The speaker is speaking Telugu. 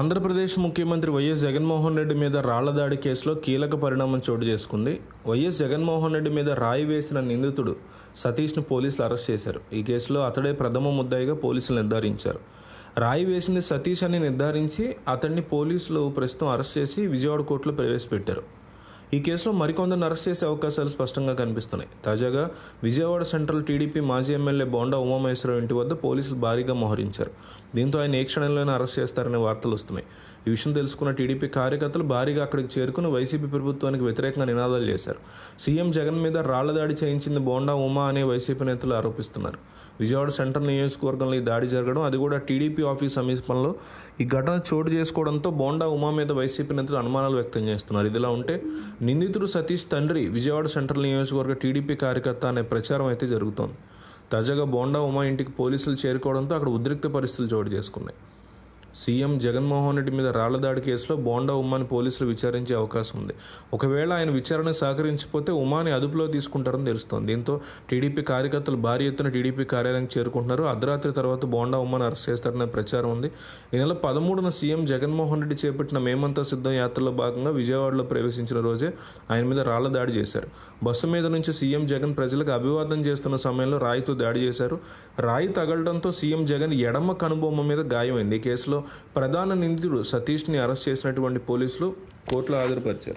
ఆంధ్రప్రదేశ్ ముఖ్యమంత్రి వైఎస్ జగన్మోహన్ రెడ్డి మీద రాళ్ళదాడి కేసులో కీలక పరిణామం చోటు చేసుకుంది. వైఎస్ జగన్మోహన్ రెడ్డి మీద రాయి వేసిన నిందితుడు సతీష్ను పోలీసులు అరెస్ట్ చేశారు. ఈ కేసులో అతడే ప్రథమ ముద్దాయిగా పోలీసులు నిర్ధారించారు. రాయి వేసింది సతీష్ అని నిర్ధారించి అతన్ని పోలీసులు ప్రస్తుతం అరెస్ట్ చేసి విజయవాడ కోర్టులో ప్రవేశపెట్టారు. ఈ కేసులో మరికొందరిని అరెస్ట్ చేసే అవకాశాలు స్పష్టంగా కనిపిస్తున్నాయి. తాజాగా విజయవాడ సెంట్రల్ టీడీపీ మాజీ ఎమ్మెల్యే బోండా ఉమామహేశ్వరరావు ఇంటి వద్ద పోలీసులు భారీగా మోహరించారు. దీంతో ఆయన ఏ క్షణంలోనే అరెస్ట్ చేస్తారనే వార్తలు వస్తున్నాయి. ఈ విషయం తెలుసుకున్న టీడీపీ కార్యకర్తలు భారీగా అక్కడికి చేరుకుని వైసీపీ ప్రభుత్వానికి వ్యతిరేకంగా నినాదాలు చేశారు. సీఎం జగన్ మీద రాళ్ళ దాడి చేయించింది బోండా ఉమా అనే వైసీపీ నేతలు ఆరోపిస్తున్నారు. విజయవాడ సెంట్రల్ నియోజకవర్గంలో ఈ దాడి జరగడం అది కూడా టీడీపీ ఆఫీస్ సమీపంలో ఈ ఘటన చోటు చేసుకోవడంతో బోండా ఉమా మీద వైసీపీ నేతలు అనుమానాలు వ్యక్తం చేస్తున్నారు. ఇదిలా ఉంటే నిందితుడు సతీష్ తండ్రి విజయవాడ సెంట్రల్ నియోజకవర్గ టీడీపీ కార్యకర్త అనే ప్రచారం అయితే జరుగుతోంది. తాజాగా బోండా ఉమా ఇంటికి పోలీసులు చేరుకోవడంతో అక్కడ ఉద్రిక్త పరిస్థితులు చోటు చేసుకున్నాయి. సీఎం జగన్మోహన్ రెడ్డి మీద రాళ్ళదాడి కేసులో బోండా ఉమాని పోలీసులు విచారించే అవకాశం ఉంది. ఒకవేళ ఆయన విచారణ సహకరించిపోతే ఉమాని అదుపులో తీసుకుంటారని తెలుస్తోంది. దీంతో టీడీపీ కార్యకర్తలు భారీ ఎత్తున టీడీపీ కార్యాలయానికి చేరుకుంటున్నారు. అర్ధరాత్రి తర్వాత బోండా ఉమాని అరెస్ట్ చేస్తారనే ప్రచారం ఉంది. ఈ నెల పదమూడున సీఎం జగన్మోహన్ రెడ్డి చేపట్టిన మేమంతా సిద్ధం యాత్రలో భాగంగా విజయవాడలో ప్రవేశించిన రోజే ఆయన మీద రాళ్ళ దాడి చేశారు. బస్సు మీద నుంచి సీఎం జగన్ ప్రజలకు అభివాదం చేస్తున్న సమయంలో రాయితో దాడి చేశారు. రాయి తగలడంతో సీఎం జగన్ ఎడమ కనుబొమ్మ మీద గాయమైంది. ఈ కేసులో ప్రధాన నిందితుడు సతీష్ని అరెస్ట్ చేసినటువంటి పోలీసులు కోర్టులో హాజరుపరిచారు.